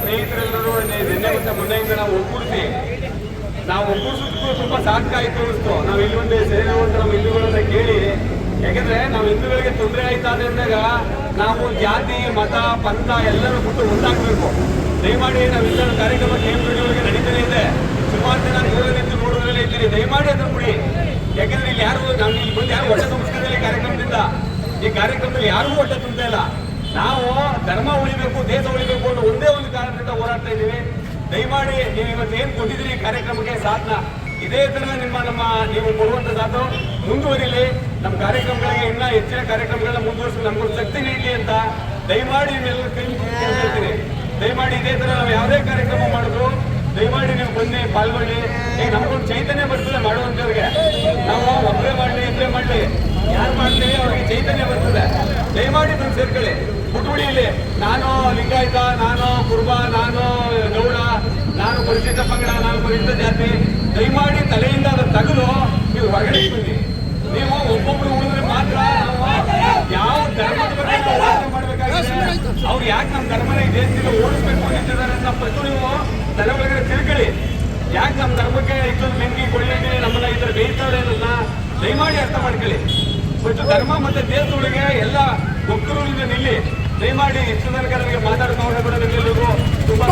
ಸ್ನೇಹಿತರೆಲ್ಲರೂ ನಿನ್ನೆ ಮತ್ತೆ ಮೊನ್ನೆಯಿಂದ ನಾವು ಒಗ್ಗೂಡಿಸಿ, ನಾವು ಒಗ್ಗೂಡಿಸೋದಕ್ಕೂ ತುಂಬಾ ಸಾಧ್ಯ ಆಯ್ತು ಅನಿಸ್ತು ನಾವು ಇಲ್ಲಿ ಒಂದು ಸೇರಿರುವಂತ ನಮ್ಮ ಹಿಂದೂಗಳನ್ನ ಕೇಳಿ, ಯಾಕಂದ್ರೆ ನಾವು ಹಿಂದೂಗಳಿಗೆ ತೊಂದರೆ ಆಯ್ತಾ ಅಂದಾಗ ನಾವು ಜಾತಿ, ಮತ, ಪಂಥ ಎಲ್ಲರೂ ಬಿಟ್ಟು ಒಂದಾಗಬೇಕು. ದಯಮಾಡಿ ನಾವೆಲ್ಲರೂ ಕಾರ್ಯಕ್ರಮ ಕೇಂದ್ರಗಳಿಗೆ ನಡೀತಾನೆ ಇದೆ ಸುಮಾರು ಜನ ನಿಂತು ನೋಡೋದ್ರಲ್ಲೇ ಇದ್ದೀರಿ. ದಯಮಾಡಿ ಅದನ್ನು ಬಿಡಿ. ಯಾಕಂದ್ರೆ ಇಲ್ಲಿ ಯಾರು, ನಾವು ಇಲ್ಲಿ ಬಂದು ಯಾರು ಹೊಟ್ಟೆ ತುಂಬಿಸ್ತಿಲ್ಲ ಈ ಕಾರ್ಯಕ್ರಮದಿಂದ. ಈ ಕಾರ್ಯಕ್ರಮದಲ್ಲಿ ಯಾರಿಗೂ ಹೊಟ್ಟೆ ತುಂಬ್ತಾ ಇಲ್ಲ. ನಾವು ಧರ್ಮ ಉಳಿಬೇಕು, ದೇಶ ಉಳಿಬೇಕು ಅನ್ನೋ ಒಂದೇ ಒಂದು ಕಾರಣದಿಂದ ಹೋರಾಡ್ತಾ ಇದ್ದೀವಿ. ದಯಮಾಡಿ ನೀವು ಇವತ್ತು ಏನ್ ಕೊಟ್ಟಿದ್ದೀರಿ ಕಾರ್ಯಕ್ರಮಕ್ಕೆ ಸಾಧನ? ಇದೇ ತರ ನಿಮ್ಮ, ನಮ್ಮ, ನೀವು ಸಾಧನ ಮುಂದುವರಿಲಿ. ನಮ್ಮ ಕಾರ್ಯಕ್ರಮಗಳಿಗೆ ಇನ್ನ ಹೆಚ್ಚಿನ ಕಾರ್ಯಕ್ರಮಗಳನ್ನ ಮುಂದುವರಿಸಿ ನಮ್ಗೊಂದು ಶಕ್ತಿ ನೀಡಲಿ ಅಂತ ದಯಮಾಡಿ ನೀವು ಕೈ ದಯಮಾಡಿ ಇದೇ ತರ ನಾವು ಯಾವುದೇ ಕಾರ್ಯಕ್ರಮ ಮಾಡಿದ್ರು, ದಯಮಾಡಿ ನೀವು ಬನ್ನಿ, ಪಾಲ್ಗೊಳ್ಳಿ. ಈಗ ನಮ್ಗೊಂದು ಚೈತನ್ಯ ಬರ್ತದೆ ಮಾಡುವಂತವ್ರಿಗೆ ನಾವು ಒಬ್ಬರೇ ಮಾಡಲಿ ಇಬ್ಬರೇ ಮಾಡಲಿ. ಯಾರು ಮಾಡ್ತೀವಿ ಅವ್ರಿಗೆ ಚೈತನ್ಯ ಬರ್ತದೆ. ದಯಮಾಡಿ ಬಂದು ಸೇರ್ಕೊಳ್ಳಿ. ಇಲ್ಲಿ ನಾನು ಲಿಂಗಾಯತ, ನಾನು ಕುರುಬ, ನಾನು ಗೌಡ, ನಾನು ಪರಿಚಿತ ಪಂಗಡ, ನಾನು ಪರಿಚಿತ ಜಾತಿ, ದಯಮಾಡಿ ತಲೆಯಿಂದ ಅದನ್ನು ತೆಗೆದು ನೀವು ಹೊರಗಡೆ ಬನ್ನಿ. ನೀವು ಒಬ್ಬೊಬ್ರು ಉಳಿದ್ರೆ ಮಾತ್ರ ನಾವು ಯಾವ ಧರ್ಮದ ಬಗ್ಗೆ ಅವ್ರು ಯಾಕೆ ನಮ್ಮ ಧರ್ಮನ ಈ ದೇಶದಿಂದ ಓಡಿಸ್ಬೇಕು ಅಂತಿದ್ದಾರೆ ಅಂತ ಪ್ರಶ್ನೆ ನೀವು ತಲೆ ಒಳಗಡೆ ತಿಳ್ಕೊಳ್ಳಿ. ಯಾಕೆ ನಮ್ಮ ಧರ್ಮಕ್ಕೆ ಇಷ್ಟೊಂದು ಲಿಂಗಿ ಕೊಡಲಿಕ್ಕೆ ನಮ್ಮನ್ನ ಈ ಥರ ಬೇಯಿಸ್ತಾಳೆ ಅನ್ನೋದನ್ನ ದಯಮಾಡಿ ಅರ್ಥ ಮಾಡ್ಕೊಳ್ಳಿ. ಮತ್ತು ಧರ್ಮ ಮತ್ತೆ ದೇಶದೊಳಗೆ ಎಲ್ಲ ದಯಮಾಡಿ ಇಷ್ಟು ತನಕ ನಮಗೆ ಮಾತಾಡೋಕೆ ತುಂಬ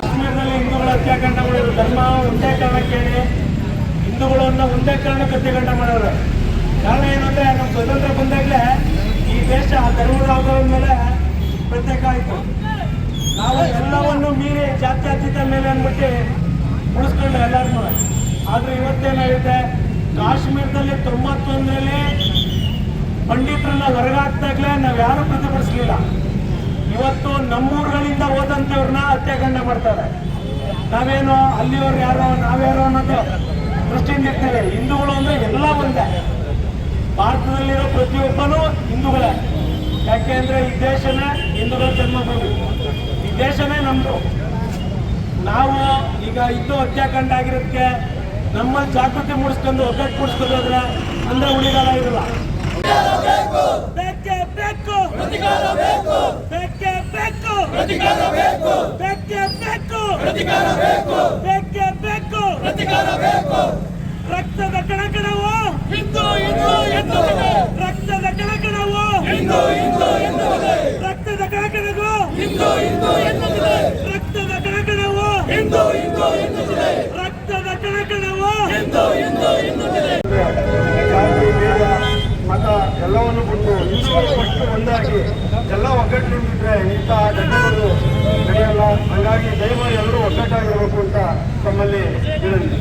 ಕಾಶ್ಮೀರದಲ್ಲಿ ಹಿಂದೂಗಳ ಹತ್ಯಾಕಾಂಡ ಧರ್ಮ ಒಂದೇ ಕಾರಣಕ್ಕೆ ಹೇಳಿ. ಹಿಂದೂಗಳನ್ನು ಒಂದೇ ಕಾರಣಕ್ಕೆ ಮಾಡೋರು. ಕಾರಣ ಏನು ನಮ್ಮ ಸ್ವತಂತ್ರ ಬಂದಾಗಲೇ ಈ ದೇಶ ಧರ್ಮದ ಆಧಾರದ ಮೇಲೆ ಪ್ರತ್ಯೇಕ ಆಯಿತು. ನಾವು ಎಲ್ಲವನ್ನು ಮೀರಿ ಜಾತ್ಯತೀತ ಮೇಲೆ ಅಂದ್ಬಿಟ್ಟು ಉಳಿಸ್ಕೊಂಡು ಎಲ್ಲರೂ ಆದ್ರೆ ಇವತ್ತೇನಾಗುತ್ತೆ? ಕಾಶ್ಮೀರದಲ್ಲಿ ತೊಂಬತ್ತೊಂದರಲ್ಲಿ ಪಂಡಿತರನ್ನ ಹೊರಗಾಕ್ದಾಗಲೇ ನಾವು ಯಾರು ಪ್ರತಿಭಟಿಸಲಿಲ್ಲ. ಇವತ್ತು ನಮ್ಮೂರುಗಳಿಂದ ಹೋದಂಥವ್ರನ್ನ ಹತ್ಯಾಕಾಂಡ ಮಾಡ್ತಾರೆ. ನಾವೇನೋ ಅಲ್ಲಿಯವ್ರು ಯಾರೋ, ನಾವ್ಯಾರೋ ಅನ್ನೋದು ದೃಷ್ಟಿಯಿಂದ ಇರ್ತೇವೆ ಹಿಂದೂಗಳು ಅಂದ್ರೆ ಎಲ್ಲ ಒಂದೇ. ಭಾರತದಲ್ಲಿರೋ ಪ್ರತಿಯೊಬ್ಬನೂ ಹಿಂದೂಗಳೇ. ಯಾಕೆ ಅಂದ್ರೆ ಈ ದೇಶನೇ ಹಿಂದೂಗಳ ಜನ್ಮಭೂಮಿ ಈ ದೇಶನೇ ನಮ್ದು. ನಾವು ಈಗ ಇದ್ದು ಹತ್ಯಾಕಾಂಡ ಆಗಿರೋದಕ್ಕೆ ನಮ್ಮಲ್ಲಿ ಜಾಗೃತಿ ಮೂಡಿಸ್ಕೊಂಡು ಒಗ್ಗಟ್ಟು ಮೂಡಿಸ್ಕೊಂಡು ಹೋದ್ರೆ ಅಂದ್ರೆ ಉಳಿಗಾಲ ಇರಲ್ಲ. ಬೇಕೇ ಬೇಕು ಪ್ರತಿಕಾರ ಬೇಕು ಬೇಕೇ ಬೇಕು ಪ್ರತಿಕಾರ ಬೇಕು ಬೇಕೇ ಬೇಕು ಪ್ರತಿಕಾರ ಬೇಕು ಬೇಕೇ ಬೇಕು ಪ್ರತಿಕಾರ ಬೇಕು ರಕ್ತದ ಕಣಕಣವು? ಹಿಂದೂ ಹಿಂದೂ ಎನ್ನುತ್ತದೆ ರಕ್ತದ ಕಣಕಣವು? ಹಿಂದೂ ಹಿಂದೂ ಎನ್ನುತ್ತದೆ ರಕ್ತದ ಕಣಕಣವು ಹಿಂದೂ ಹಿಂದೂ ಎನ್ನುತ್ತದೆ ರಕ್ತದ ಕಣಕಣವು. ರಕ್ತದ ಕಣಕಣವು. ಜಾತಿ ಭೇದ ಮತ ಎಲ್ಲವನ್ನು ಬಿಟ್ಟು ಹಿಂದೂಗಳು ಫಸ್ಟ್ ಒಂದಾಗಿ ಎಲ್ಲ ಒಗ್ಗಟ್ಟಿನಿಂದಿದ್ರೆ ಇಂಥ ಘಟನೆಗಳು ನಡೆಯಲ್ಲ. ಹಾಗಾಗಿ ದಯಮಾಡಿ ಎಲ್ಲರೂ ಒಗ್ಗಟ್ಟಾಗಿರಬೇಕು ಅಂತ ತಮ್ಮಲ್ಲಿ ವಿನಂತಿ.